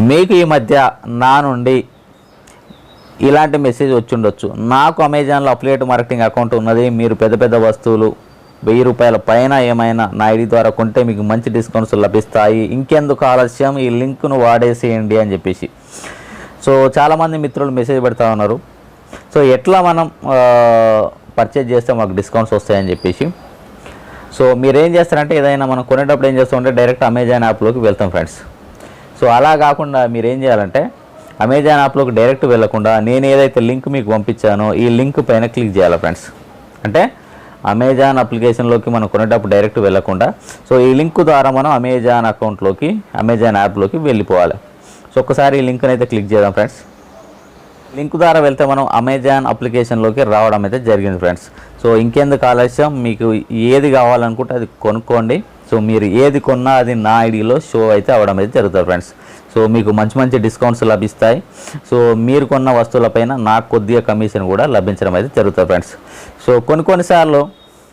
మీకు ఈ మధ్య నా నుండి ఇలాంటి మెసేజ్ వచ్చిండొచ్చు. నాకు అమెజాన్లో అప్లేట్ మార్కెటింగ్ అకౌంట్ ఉన్నది. మీరు పెద్ద పెద్ద వస్తువులు వెయ్యి రూపాయల పైన ఏమైనా నా ఐడి ద్వారా కొంటే మీకు మంచి డిస్కౌంట్స్ లభిస్తాయి. ఇంకెందుకు ఆలస్యం? ఈ లింక్ను వాడేసేయండి అని చెప్పేసి. సో చాలామంది మిత్రులు మెసేజ్ పెడతా ఉన్నారు. సో ఎట్లా మనం పర్చేజ్ చేస్తే మాకు డిస్కౌంట్స్ వస్తాయని చెప్పేసి. సో మీరు ఏం చేస్తారంటే ఏదైనా మనం కొనేటప్పుడు ఏం చేస్తామంటే డైరెక్ట్ అమెజాన్ యాప్లోకి వెళ్తాం ఫ్రెండ్స్ సో అలా కాకుండా మీరు ఏం చేయాలంటే అమెజాన్ యాప్లోకి డైరెక్ట్ వెళ్ళకుండా నేను ఏదైతే లింక్ మీకు పంపించానో ఈ లింక్ పైన క్లిక్ చేయాలి ఫ్రెండ్స్ అంటే అమెజాన్ అప్లికేషన్లోకి మనం కొనేటప్పుడు డైరెక్ట్ వెళ్ళకుండా సో ఈ లింక్ ద్వారా మనం అమెజాన్ అకౌంట్లోకి అమెజాన్ యాప్లోకి వెళ్ళిపోవాలి. సో ఒక్కసారి ఈ లింక్ని అయితే క్లిక్ చేద్దాం ఫ్రెండ్స్ లింక్ ద్వారా వెళ్తే మనం అమెజాన్ అప్లికేషన్లోకి రావడం అయితే జరిగింది ఫ్రెండ్స్ సో ఇంకెందుకు ఆలస్యం? మీకు ఏది కావాలనుకుంటే అది కొనుక్కోండి. సో మీరు ఏది కొన్నా అది నా ఐడిలో షో అయితే అవ్వడం అయితే జరుగుతుంది ఫ్రెండ్స్ సో మీకు మంచి మంచి డిస్కౌంట్స్ లభిస్తాయి. సో మీరు కొన్న వస్తువులపైన నాకు కొద్దిగా కమిషన్ కూడా లభించడం అయితే జరుగుతుంది ఫ్రెండ్స్ సో కొన్ని కొన్నిసార్లు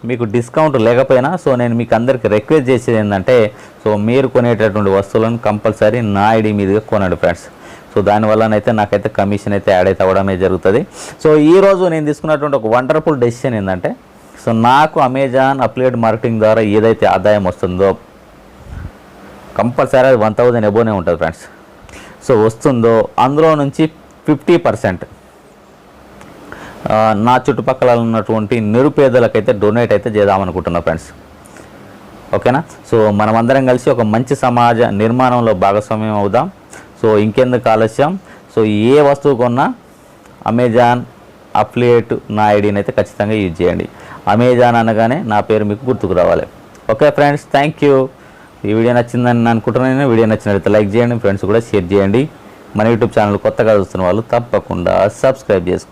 మీకు డిస్కౌంట్ లేకపోయినా సో నేను మీకు అందరికి రిక్వెస్ట్ చేసేది ఏంటంటే సో మీరు కొనేటటువంటి వస్తువులను కంపల్సరీ నా ఐడి మీదుగా కొనండి ఫ్రెండ్స్ సో దానివల్లనైతే నాకైతే కమిషన్ అయితే యాడ్ అయితే అవ్వడమే జరుగుతుంది. సో ఈ రోజు నేను తీసుకున్నటువంటి ఒక వండర్ఫుల్ డెసిషన్ ఏంటంటే సో నాకు అమెజాన్ అప్లేడ్ మార్కెటింగ్ ద్వారా ఏదైతే ఆదాయం వస్తుందో కంపల్సరీ అది వన్ థౌజండ్ ఎబోనే ఉంటుంది ఫ్రెండ్స్ సో వస్తుందో అందులో నుంచి ఫిఫ్టీ పర్సెంట్ నా చుట్టుపక్కల ఉన్నటువంటి నిరుపేదలకైతే డొనేట్ అయితే చేద్దామనుకుంటున్నా ఫ్రెండ్స్ ఓకేనా? సో మనమందరం కలిసి ఒక మంచి సమాజ నిర్మాణంలో భాగస్వామ్యం అవుదాం. సో ఇంకెందుకు ఆలస్యం? సో ఏ వస్తువు కొన్నా అమెజాన్ అప్లేట్ నా ఐడిని అయితే ఖచ్చితంగా యూజ్ చేయండి. అమెజాన్ అనగానే నా పేరు మీకు గుర్తుకు రావాలి. ఓకే ఫ్రెండ్స్ థ్యాంక్ యూ ఈ వీడియో నచ్చిందని నేను. అనుకుంటున్నాను వీడియో నచ్చినట్లయితే లైక్ చేయండి ఫ్రెండ్స్ కూడా షేర్ చేయండి. మన యూట్యూబ్ ఛానల్ కొత్తగా చూస్తున్న వాళ్ళు తప్పకుండా సబ్స్క్రైబ్ చేసుకోండి.